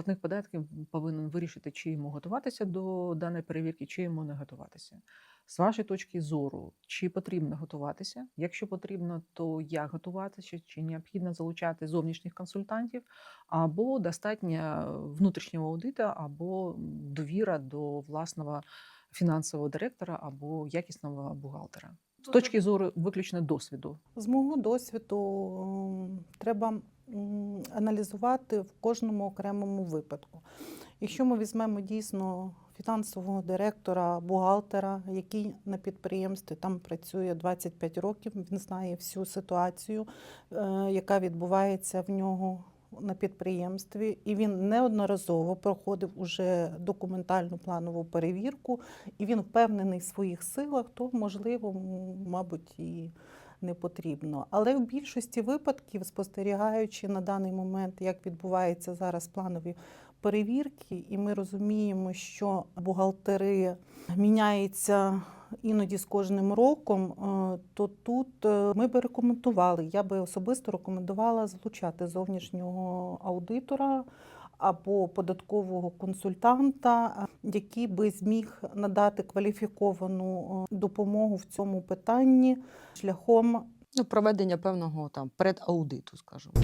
платник податків повинен вирішити, чи йому готуватися до даної перевірки, чи йому не готуватися. З вашої точки зору, чи потрібно готуватися? Якщо потрібно, то як готуватися, чи необхідно залучати зовнішніх консультантів, або достатньо внутрішнього аудита, або довіра до власного фінансового директора або якісного бухгалтера. З точки зору виключно досвіду. З мого досвіду треба аналізувати в кожному окремому випадку. Якщо ми візьмемо дійсно фінансового директора, бухгалтера, який на підприємстві там працює 25 років, він знає всю ситуацію, е, яка відбувається в нього на підприємстві, і він неодноразово проходив уже документальну планову перевірку, і він впевнений в своїх силах, то можливо, мабуть, і не потрібно. Але в більшості випадків, спостерігаючи на даний момент, як відбуваються зараз планові перевірки, і ми розуміємо, що бухгалтери міняються іноді з кожним роком, е, то тут е, ми би рекомендували, я би особисто рекомендувала залучати зовнішнього аудитора або податкового консультанта, який би зміг надати кваліфіковану е, допомогу в цьому питанні шляхом Ну, проведення певного там предаудиту, скажімо.